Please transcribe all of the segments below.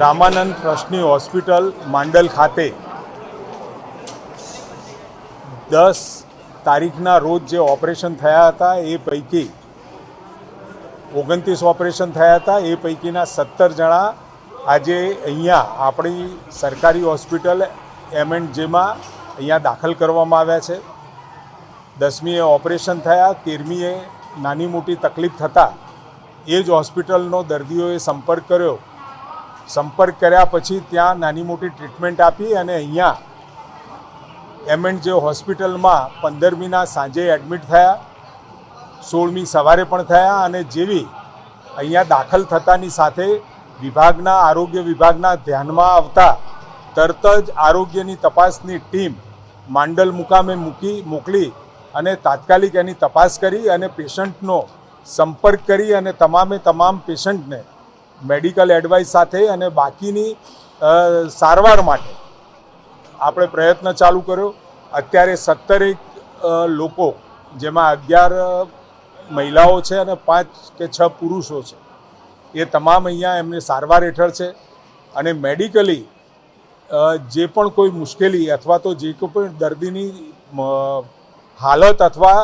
રામાનંદ ટ્રસ્ટની હોસ્પિટલ માંડલ ખાતે દસ તારીખના રોજ જે ઓપરેશન થયા હતા, એ પૈકી ઓગણત્રીસ ઓપરેશન થયા હતા, એ પૈકીના સત્તર જણા આજે અહીંયા આપણી સરકારી હોસ્પિટલ એમ એન્ડ જેમાં અહીંયા દાખલ કરવામાં આવ્યા છે. દસમીએ ઓપરેશન થયા, તેરમીએ નાની મોટી તકલીફ થતાં એ જ હોસ્પિટલનો દર્દીઓએ સંપર્ક કર્યો. સંપર્ક કર્યા પછી ત્યાં નાની મોટી ટ્રીટમેન્ટ આપી અને અહીંયા એમ એન્ડ જે હોસ્પિટલમાં પંદરમીના સાંજે એડમિટ થયા, સોળમી સવારે પણ થયા અને જેવી અહીંયા દાખલ થતાની સાથે વિભાગના, આરોગ્ય વિભાગના ધ્યાનમાં આવતા તરત જ આરોગ્યની તપાસની ટીમ માંડલ મુકામે મૂકી, મોકલી અને તાત્કાલિક એની તપાસ કરી અને પેશન્ટનો સંપર્ક કરી અને તમામે તમામ પેશન્ટને મેડિકલ એડવાઇસ સાથે અને બાકીની સારવાર માટે આપણે પ્રયત્ન ચાલુ કર્યો. અત્યારે સત્તરેક લોકો, જેમાં અગિયાર મહિલાઓ છે અને પાંચ કે છ પુરુષો છે, એ તમામ અહીંયા એમને સારવાર હેઠળ છે. અને મેડિકલી જે પણ કોઈ મુશ્કેલી અથવા તો જે કોઈ પણ દર્દીની હાલત અથવા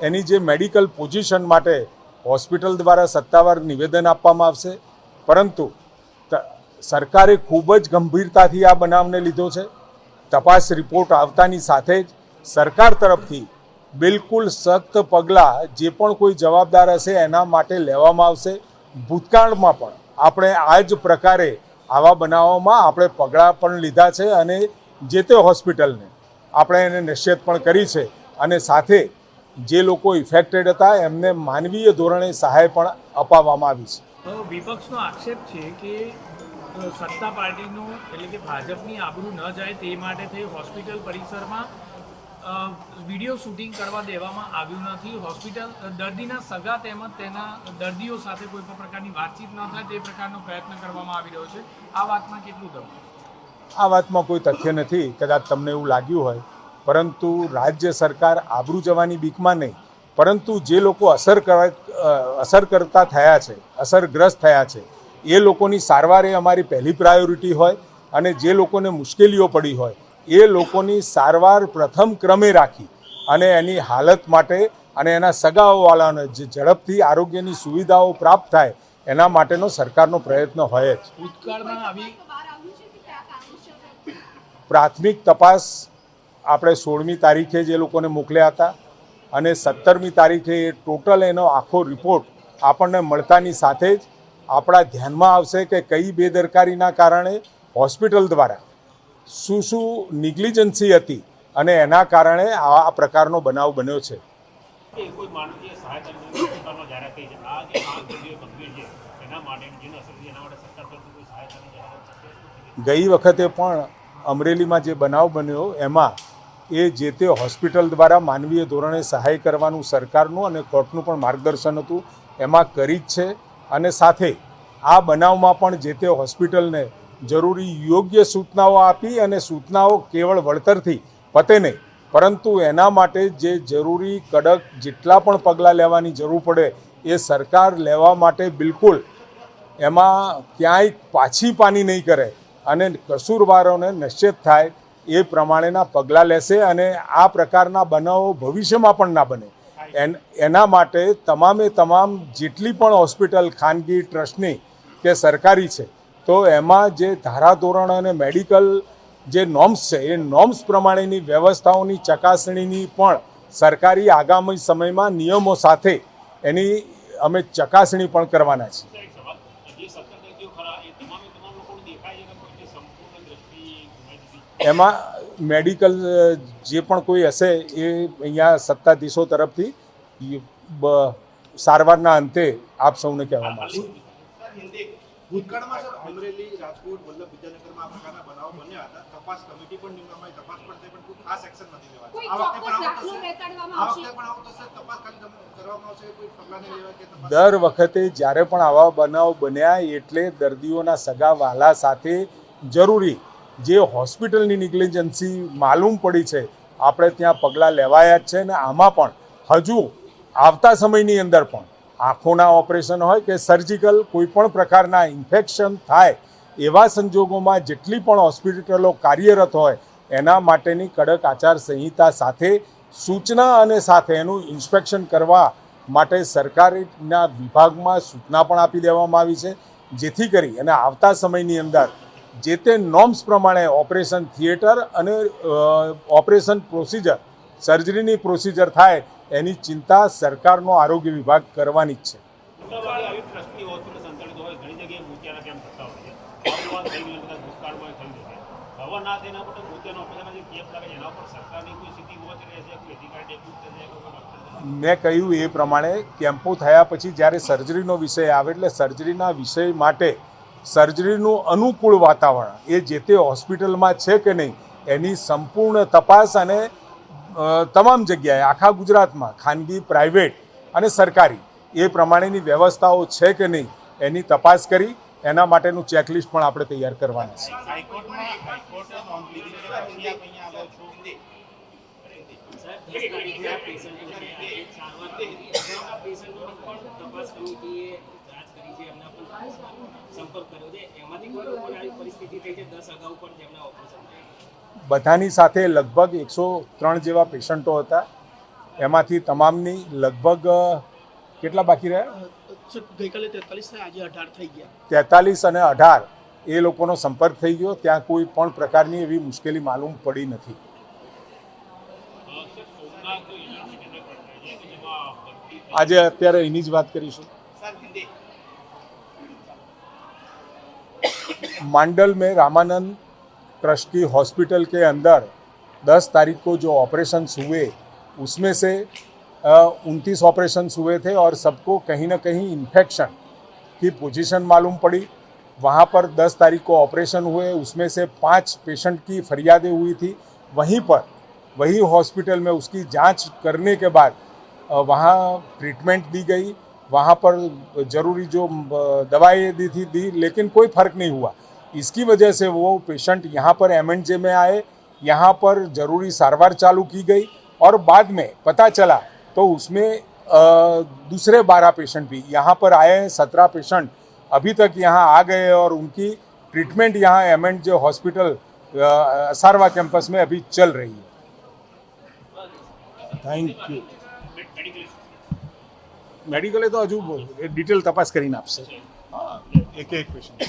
એની જે મેડિકલ પોઝિશન માટે હોસ્પિટલ દ્વારા સત્તાવાર નિવેદન આપવામાં આવશે. પરંતુ સરકારે ખૂબ જ ગંભીરતાથી આ બનાવને લીધો છે. તપાસ રિપોર્ટ આવતાની સાથે જ સરકાર તરફથી બિલકુલ સખ્ત પગલાં જે પણ કોઈ જવાબદાર હશે એના માટે લેવામાં આવશે. ભૂતકાળમાં પણ આપણે આ જ પ્રકારે આવા બનાવોમાં આપણે પગલાં પણ લીધા છે અને જે તે હોસ્પિટલને આપણે એને નિશ્ચિત પણ કરી છે. અને સાથે જે લોકો ઇફેક્ટેડ હતા એમને માનવીય ધોરણે સહાય પણ અપાવવામાં આવી છે. તો વિપક્ષનો આક્ષેપ છે કે સત્તા પાર્ટીનું એટલે કે ભાજપની આબરૂ ન જાય તે માટે થઈ હોસ્પિટલ પરિસરમાં વીડિયો શૂટિંગ કરવા દેવામાં આવ્યું નથી. હોસ્પિટલ દર્દીના સગા તેમજ તેના દર્દીઓ સાથે કોઈ પણ પ્રકારની વાતચીત ન થાય તે પ્રકારનો પ્રયત્ન કરવામાં આવી રહ્યો છે. આ વાતમાં કેટલું દમ આ વાતમાં કોઈ તથ્ય નથી. કદાચ તમને એવું લાગ્યું હોય. પરંતુ રાજ્ય સરકાર આબરૂ જવાની બીકમાં નહીં. પરંતુ જે લોકો અસર કર અસર કરતા થયા છે અસરગ્રસ્ત થયા છે એ લોકોની સારવાર એ અમારી પહેલી પ્રાયોરિટી હોય અને જે લોકોને મુશ્કેલીઓ પડી હોય એ લોકોની સારવાર પ્રથમ ક્રમે રાખી અને એની હાલત માટે અને એના સગાઓવાળાને જે ઝડપથી આરોગ્યની સુવિધાઓ પ્રાપ્ત થાય એના માટેનો સરકારનો પ્રયત્ન હોય જ. પ્રાથમિક તપાસ આપણે સોળમી તારીખે જે લોકોને મોકલ્યા હતા અને સત્તરમી તારીખે એ ટોટલ એનો આખો રિપોર્ટ આપણને મળતાની સાથે જ આપણા ધ્યાનમાં આવશે કે કઈ બેદરકારીના કારણે હોસ્પિટલ દ્વારા શું શું નિગ્લિજન્સી હતી અને એના કારણે આ પ્રકારનો બનાવ બન્યો છે. ગઈ વખતે પણ અમરેલીમાં જે બનાવ બન્યો એમાં એ જે તે હોસ્પિટલ દ્વારા માનવીય ધોરણે સહાય કરવાનું સરકારનું અને કોર્ટનું પણ માર્ગદર્શન હતું, એમાં કરી જ છે. અને સાથે આ બનાવમાં પણ જે તે હોસ્પિટલને જરૂરી યોગ્ય સૂચનાઓ આપી અને સૂચનાઓ કેવળ વળતરથી પતે નહીં, પરંતુ એના માટે જે જરૂરી કડક જેટલા પણ પગલાં લેવાની જરૂર પડે એ સરકાર લેવા માટે બિલકુલ એમાં ક્યાંય પાછી પાની નહીં કરે અને કસૂરવારોને નિશ્ચિત થાય એ પ્રમાણેના પગલાં લેશે અને આ પ્રકારના બનાવો ભવિષ્યમાં પણ ના બને. એન, એના માટે તમામે તમામ જેટલી પણ હોસ્પિટલ, ખાનગી, ટ્રસ્ટની કે સરકારી છે, તો એમાં જે ધારાધોરણ અને મેડિકલ જે નોર્મ્સ છે, એ નોર્મ્સ પ્રમાણેની વ્યવસ્થાઓની ચકાસણીની પણ સરકારી આગામી સમયમાં નિયમો સાથે એની અમે ચકાસણી પણ કરવાના છીએ એક સવાલ જે સત્તર દર્દીઓ ખરા એ તમામે તમામ લોકોને દેખાય છે કે કોઈને સંપૂર્ણ દ્રષ્ટિ ગુમાવી દીધી એમાં મેડિકલ જે પણ કોઈ હશે એ અહીંયા સત્તાધીશો તરફથી સારવારના અંતે આપ સૌને કહેવામાં આવશે ભૂતકાળમાં સર અમરેલી રાજકોટ વલ્લભ વિદ્યાનગરમાં આ પ્રકારના બનાવો બન્યા હતા. તપાસ કમિટી પણ નિમવામાં તપાસ પણ થઈ પણ કોઈ ખાસ એક્શન નથી લેવાતું. આ વખતે પણ આવું થશે? આ વખતે પણ આવું થશે? તપાસ ખાલી કરવામાં આવશે કોઈ પગલાં નહીં લેવાય કે દર વખતે જ્યારે પણ આવા બનાવ બન્યા એટલે દર્દીઓના સગા વાલા સાથે જરૂરી જે હોસ્પિટલની નિગ્લિજન્સી માલુમ પડી છે, આપણે ત્યાં પગલાં લેવાયા જ છે અને આમાં પણ હજુ આવતા સમયની અંદર પણ આંખોના ઓપરેશન હોય કે સર્જિકલ કોઈ પણ પ્રકારના ઇન્ફેક્શન થાય એવા સંજોગોમાં જેટલી પણ હોસ્પિટલો કાર્યરત હોય એના માટેની કડક આચાર સંહિતા સાથે સૂચના અને સાથે એનું ઇન્સ્પેક્શન કરવા માટે સરકારના વિભાગમાં સૂચના પણ આપી દેવામાં આવી છે, જેથી કરી અને આવતા સમયની અંદર જે તે નોર્મ્સ પ્રમાણે ઓપરેશન થિયેટર અને ઓપરેશન પ્રોસિજર સર્જરીની પ્રોસિજર થાય એની ચિંતા સરકારનો આરોગ્ય વિભાગ કરવાની જ છે. મેં કહ્યું એ પ્રમાણે કેમ્પો થયા પછી જ્યારે સર્જરીનો વિષય આવે એટલે સર્જરીના વિષય માટે સર્જરીનું અનુકૂળ વાતાવરણ, એ જે તે હોસ્પિટલમાં છે કે નહીં, એની સંપૂર્ણ તપાસ અને તમામ જગ્યાએ, આખા ગુજરાતમાં, ખાનગી, પ્રાઇવેટ અને સરકારી, એ પ્રમાણેની વ્યવસ્થાઓ છે કે નહીં, એની તપાસ કરી, એના માટેનું ચેકલિસ્ટ પણ આપણે તૈયાર કરવાના છે. છે એમના પણ સંપર્ક કર્યો છે એમાંથી કોઈ લોકોને આવી પરિસ્થિતિ થઈ છે દસ અગાઉ પણ જેમના ઓપરેશન બધાની સાથે લગભગ એકસો ત્રણ જેવા પેશન્ટો હતા. એમાંથી તમામની લગભગ કેટલા બાકી રહ્યા? ગઈકાલે તેતાલીસ આજે અઢાર થઈ ગયા. તેતાલીસ અને અઢાર એ લોકોનો સંપર્ક થઈ ગયો. ત્યાં કોઈ પણ પ્રકારની એવી મુશ્કેલી માલુમ પડી નથી. આજે અત્યારે એની જ વાત કરીશું. मांडल में रामानंद ट्रस्ट की हॉस्पिटल के अंदर 10 तारीख को जो ऑपरेशंस हुए, उसमें से उनतीस ऑपरेशंस हुए थे और सबको कहीं ना कहीं इन्फेक्शन की पोजीशन मालूम पड़ी। वहाँ पर 10 तारीख को ऑपरेशन हुए, उसमें से पाँच पेशेंट की फरियादें हुई थी। वहीं पर, वही हॉस्पिटल में उसकी जाँच करने के बाद वहाँ ट्रीटमेंट दी गई। वहाँ पर ज़रूरी जो दवाएँ दी थी, दी, लेकिन कोई फ़र्क नहीं हुआ। इसकी वजह से वो पेशेंट यहाँ पर एम में आए यहाँ पर जरूरी सारवार चालू की गई और बाद में पता चला तो उसमें अ, दूसरे बारह पेशेंट भी यहाँ पर आए हैं सत्रह पेशेंट अभी तक यहाँ आ गए और उनकी ट्रीटमेंट यहाँ M and J hospital a, Sarwa campus में अभी चल रही है થેન્ક યુ મેડિકલ મેડિકલે તો હજુ ડિટેલ તપાસ કરીને આપશે હા એક એક પેશન્ટ